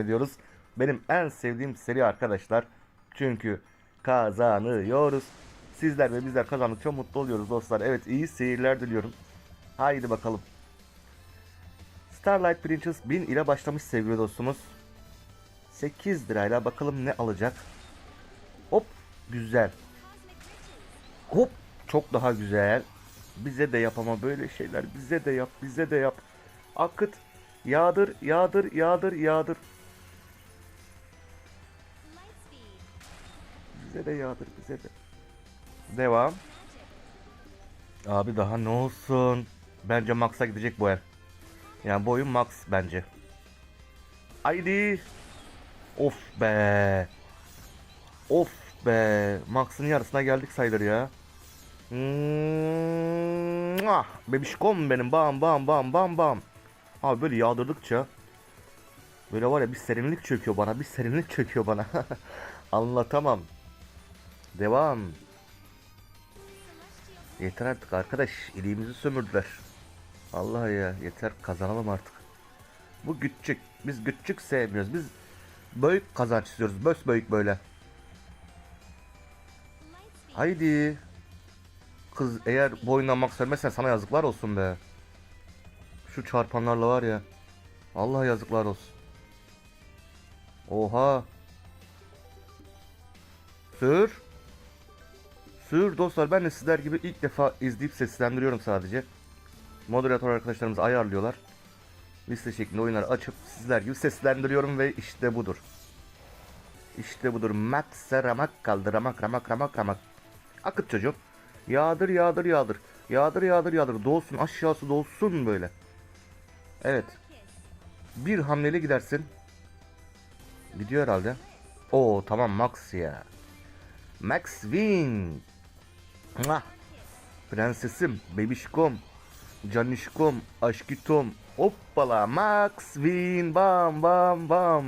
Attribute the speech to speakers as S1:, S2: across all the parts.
S1: ediyoruz. Benim en sevdiğim seri arkadaşlar. Çünkü kazanıyoruz. Sizler ve bizler kazandıkça mutlu oluyoruz dostlar. Evet iyi seyirler diliyorum. Haydi bakalım. Starlight Princess 1000 ile başlamış sevgili dostumuz. 8 lirayla bakalım ne alacak. Hop güzel. Hop çok daha güzel. Bize de yap ama böyle şeyler. Bize de yap, bize de yap. Akıt. Yağdır, yağdır, yağdır, yağdır. Bize de yağdır, bize de. Devam. Abi daha ne olsun? Bence Max'a gidecek bu el. Yani bu oyun Max bence. Haydi. Of be. Of be. Max'ın yarısına geldik sayılır ya. Mwah! Bebişkom benim bam bam bam bam bam. Abi böyle yağdırdıkça böyle var ya bir serinlik çöküyor bana bir serinlik çöküyor bana. Anlatamam. Devam. Yeter artık arkadaş iliğimizi sömürdüler. Allah ya yeter kazanalım artık. Bu küçük. Biz küçük sevmiyoruz. Biz büyük kazanç istiyoruz. Bös büyük böyle. Haydi. Kız eğer bu oyundan sana yazıklar olsun be. Şu çarpanlarla var ya. Allah yazıklar olsun. Oha. Sür. Sür dostlar ben de sizler gibi ilk defa izleyip seslendiriyorum sadece. Moderatör arkadaşlarımız ayarlıyorlar. Liste şeklinde oyunları açıp sizler gibi seslendiriyorum ve işte budur. İşte budur. Max'e ramak kaldı. Ramak ramak ramak ramak. Akıt çocuğum. Yağdır yağdır yağdır. Yağdır yağdır yağdır. Dolsun aşağısı dolsun böyle. Evet. Bir hamleyle gidersin. Gidiyor herhalde. Oo tamam Max ya. Max win. Mwah. Prensesim, bebişkom, canişkom, aşkitom. Hoppala Max win bam bam bam.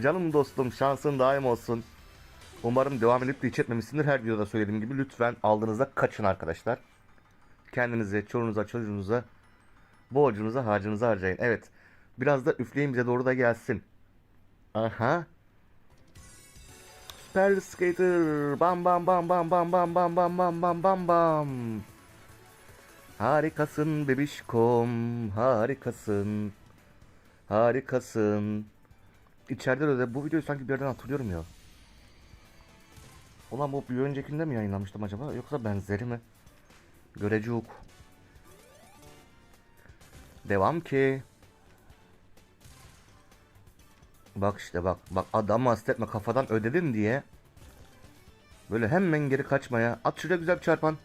S1: Canım dostum şansın daim olsun. Umarım devam edip de hiç etmemişsindir. Her videoda söylediğim gibi lütfen aldığınızda kaçın arkadaşlar. Kendinize, çorunuza, çocuğunuza, borcunuza, harcınıza harcayın. Evet. Biraz da üfleyin bize doğru da gelsin. Aha. Super Skater. Bam bam bam bam bam bam bam bam bam bam bam bam. Harikasın bebişkom. Harikasın. Harikasın. İçeride de bu videoyu sanki bir yerden hatırlıyorum ya. Ulan bu bir öncekinde mi yayınlamıştım acaba yoksa benzeri mi? Görecuk. Devam ki. Bak işte bak. Bak adamı hastetme kafadan ödedin diye. Böyle hemen geri kaçmaya. At şuraya güzel bir çarpan.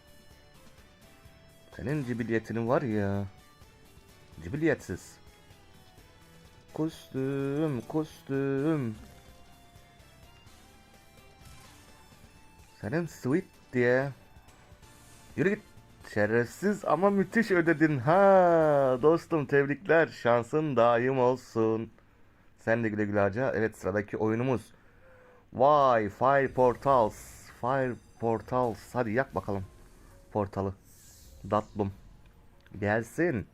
S1: Senin cibiliyetinin var ya. Cibiliyetsiz. Kostüm, kostüm. Senin sweet diye. Yürü git. Şerefsiz ama müthiş ödedin ha. Dostum tebrikler. Şansın daim olsun. Sen de güle güle harca. Evet sıradaki oyunumuz. Vay Fire Portals. Fire Portals. Hadi yak bakalım. Portalı. Datlum. Gelsin.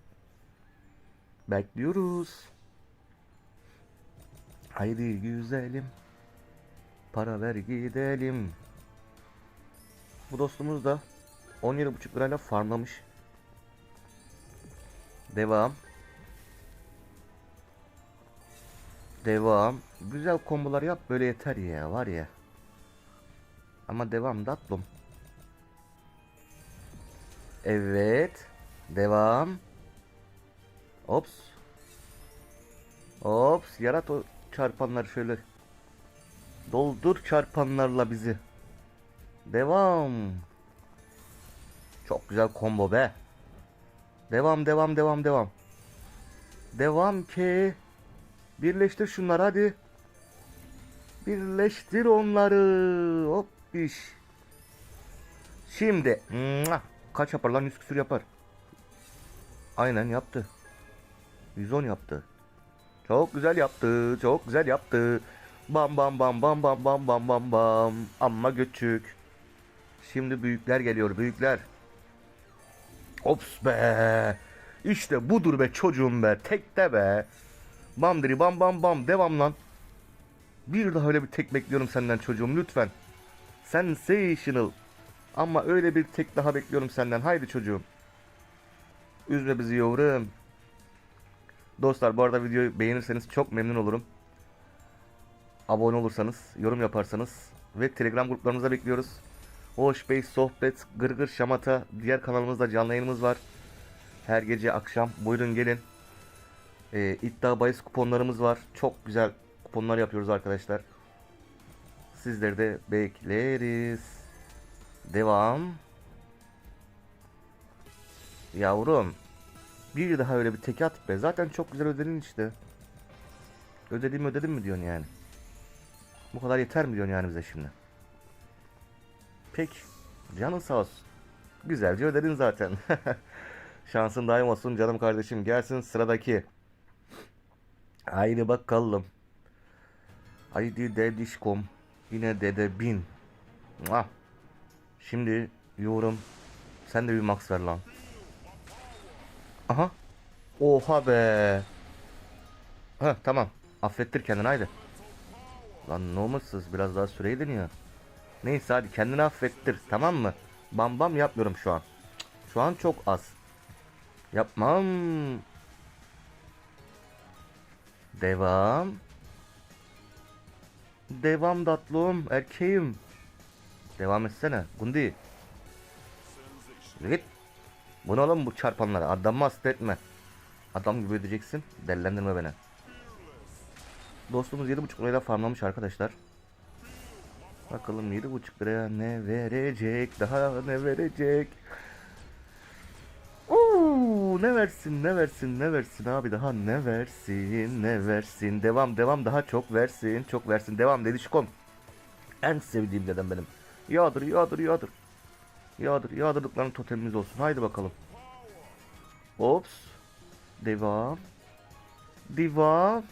S1: Bekliyoruz. Haydi güzelim. Para ver gidelim. Bu dostumuz da 17,5 lirayla farmlamış. Devam. Devam. Güzel kombolar yap böyle yeter ya var ya. Ama devam tatlım. Evet. Devam. Ops. Ops. Yarat o çarpanları şöyle. Doldur çarpanlarla bizi. Devam. Çok güzel combo be. Devam devam devam devam. Devam ki. Birleştir şunları hadi. Birleştir onları. Hop iş. Şimdi. Kaç yapar lan 100 küsür yapar. Aynen yaptı. 110 yaptı. Çok güzel yaptı. Çok güzel yaptı. Bam bam bam bam bam bam bam bam bam. Amma göçük. Şimdi büyükler geliyor büyükler. Ops be. İşte budur be çocuğum be. Tekte be. Bam diri bam bam bam. Devam lan. Bir daha öyle bir tek bekliyorum senden çocuğum lütfen. Sensational. Ama öyle bir tek daha bekliyorum senden. Haydi çocuğum. Üzme bizi yavrum. Dostlar bu arada videoyu beğenirseniz çok memnun olurum. Abone olursanız, yorum yaparsanız ve Telegram gruplarımıza bekliyoruz. Hoş Bey, sohbet, gırgır, şamata, diğer kanalımızda canlı yayınımız var. Her gece akşam buyurun gelin. Ee, iddia bahis kuponlarımız var. Çok güzel kuponlar yapıyoruz arkadaşlar. Sizleri de bekleriz. Devam. Yavrum. Bir daha öyle bir tek at be. Zaten çok güzel ödedin işte. Ödedim ödedim mi diyorsun yani? Bu kadar yeter mi diyorsun yani bize şimdi? Peki. Canın sağ olsun. Güzelce ödedin zaten. Şansın daim olsun canım kardeşim. Gelsin sıradaki. Haydi bakalım. Haydi dedişkom. Yine dede bin. Muah. Şimdi yorum. Sen de bir max ver lan. Aha. Oha be. Ha tamam. Affettir kendini haydi. Lan ne olmuşsuz biraz daha süreyi deniyor. Neyse hadi kendini affettir tamam mı? Bam bam yapmıyorum şu an. Şu an çok az. Yapmam. Devam. Devam tatlım erkeğim. Devam etsene Gundi. Git. Bu ne bu çarpanlara? Adamı hasta etme. Adam gibi ödeyeceksin. Dellendirme beni. Dostumuz 7.5 lirayla farmlamış arkadaşlar. Bakalım 7.5 liraya ne verecek? Daha ne verecek? Ne versin ne versin ne versin abi daha ne versin ne versin. Devam devam daha çok versin çok versin. Devam dedi şikom en sevdiğim dedem benim. Yağdır yağdır yağdır. Yağdır yağdırdıkların totemimiz olsun. Haydi bakalım. Ops. Devam. Devam.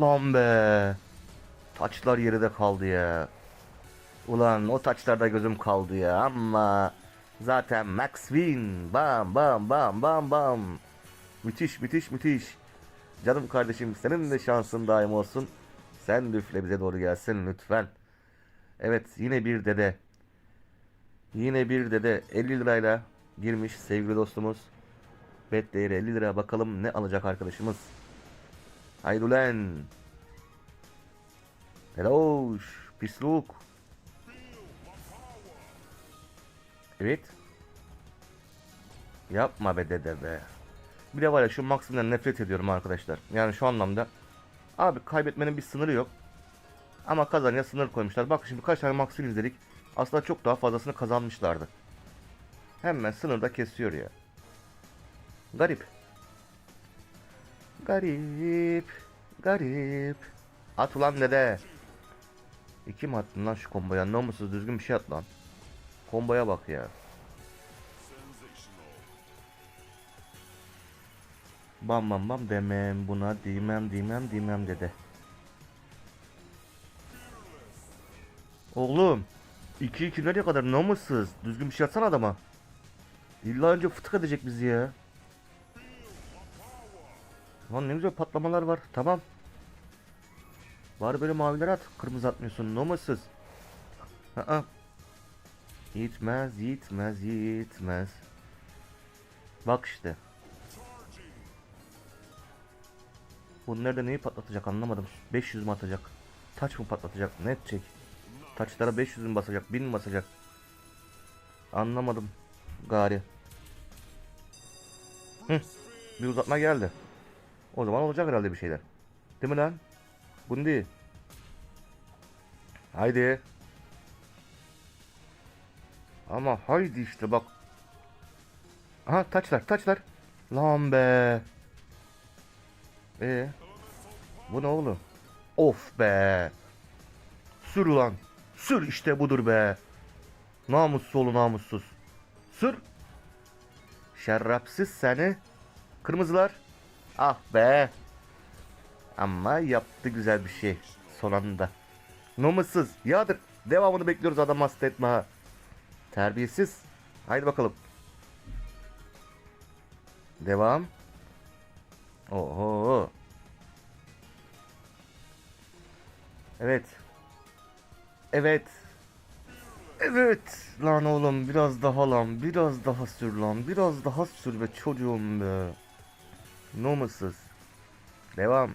S1: Lan be. Taçlar yerinde kaldı ya. Ulan o taçlarda gözüm kaldı ya ama zaten Max Win bam bam bam bam bam. Müthiş müthiş müthiş. Canım kardeşim senin de şansın daim olsun. Sen de bize doğru gelsin lütfen. Evet yine bir dede. Yine bir dede. 50 lirayla girmiş sevgili dostumuz. Bet değeri 50 lira. Bakalım ne alacak arkadaşımız. Haydi ulan. Hello pisluk Evet. Yapma be dede be. Bir de var ya şu Maxim'den nefret ediyorum arkadaşlar. Yani şu anlamda. Abi kaybetmenin bir sınırı yok. Ama kazanıya sınır koymuşlar. Bak şimdi kaç tane Maxim izledik. Aslında çok daha fazlasını kazanmışlardı. Hemen sınırda kesiyor ya. Garip. Garip. Garip. At ulan dede. İki mi attın lan şu komboya? Ne olmuşsunuz düzgün bir şey at lan. Komboya bak ya. Bam bam bam demem buna demem demem demem dede. Oğlum 2-2 nereye kadar namussuz? Düzgün bir şey atsana adama. İlla önce fıtık edecek bizi ya. Lan ne güzel patlamalar var. Tamam. Bari böyle maviler at. Kırmızı atmıyorsun. Namussuz. Aa. Yitmez, yitmez, yitmez. Bak işte. Bunlar da neyi patlatacak anlamadım. 500 mü atacak? Taç mı patlatacak? Ne edecek? Taçlara 500 mü basacak? 1000 mi basacak? Anlamadım. Gari. Hı. Bir uzatma geldi. O zaman olacak herhalde bir şeyler. Değil mi lan? Gundi. Haydi. Ama haydi işte bak. Aha taçlar taçlar. Lan be. Ee, bu ne oğlum? Of be. Sür ulan. Sür işte budur be. Namussuz oğlu namussuz. Sür. Şerrapsız seni. Kırmızılar. Ah be. Ama yaptı güzel bir şey. Son anda. Namussuz. Yağdır. Devamını bekliyoruz adam hasta etme ha. Terbiyesiz. Haydi bakalım. Devam. Oho. Evet. Evet. Evet. Lan oğlum biraz daha lan. Biraz daha sür lan. Biraz daha sür be çocuğum be. Nomusuz. Devam.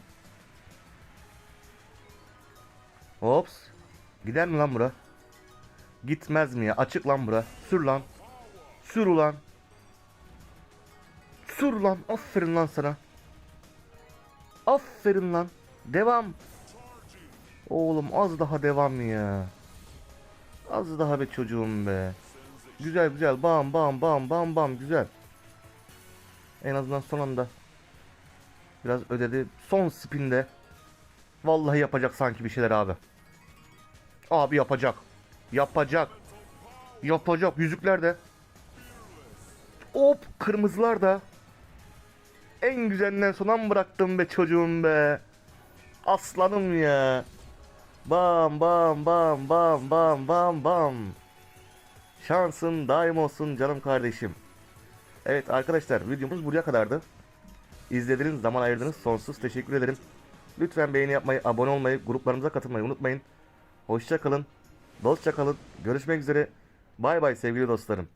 S1: Hops. Gider mi lan bura? Gitmez mi ya? Açık lan bura. Sür lan. Sür ulan. Sür lan. Aferin lan sana. Aferin lan. Devam. Oğlum az daha devam ya. Az daha be çocuğum be. Güzel güzel. Bam bam bam bam bam güzel. En azından son anda. Biraz ödedi. Son spinde. Vallahi yapacak sanki bir şeyler abi. Abi yapacak. Yapacak. Yapacak. Yüzükler de. Hop kırmızılar da. En güzelinden sona mı bıraktım be çocuğum be. Aslanım ya. Bam bam bam bam bam bam bam. Şansın daim olsun canım kardeşim. Evet arkadaşlar videomuz buraya kadardı. İzlediğiniz zaman ayırdığınız sonsuz teşekkür ederim. Lütfen beğeni yapmayı, abone olmayı, gruplarımıza katılmayı unutmayın. Hoşça kalın. Dostça kalın. Görüşmek üzere. Bay bay sevgili dostlarım.